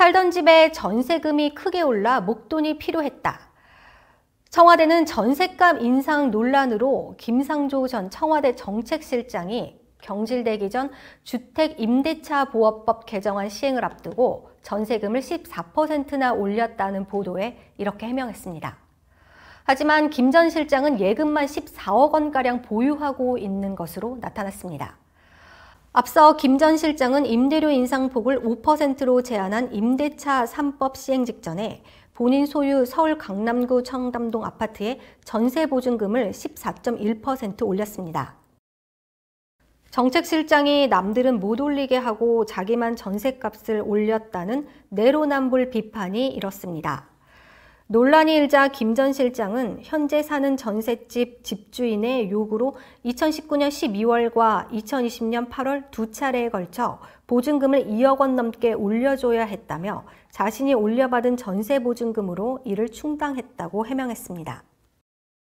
살던 집에 전세금이 크게 올라 목돈이 필요했다. 청와대는 전세값 인상 논란으로 김상조 전 청와대 정책실장이 경질되기 전 주택임대차 보호법 개정안 시행을 앞두고 전세금을 14%나 올렸다는 보도에 이렇게 해명했습니다. 하지만 김 전 실장은 예금만 14억 원가량 보유하고 있는 것으로 나타났습니다. 앞서 김 전 실장은 임대료 인상폭을 5%로 제한한 임대차 3법 시행 직전에 본인 소유 서울 강남구 청담동 아파트의 전세 보증금을 14.1% 올렸습니다. 정책실장이 남들은 못 올리게 하고 자기만 전세값을 올렸다는 내로남불 비판이 이렇습니다. 논란이 일자 김 전 실장은 현재 사는 전셋집 집주인의 요구로 2019년 12월과 2020년 8월 두 차례에 걸쳐 보증금을 2억 원 넘게 올려줘야 했다며 자신이 올려받은 전세 보증금으로 이를 충당했다고 해명했습니다.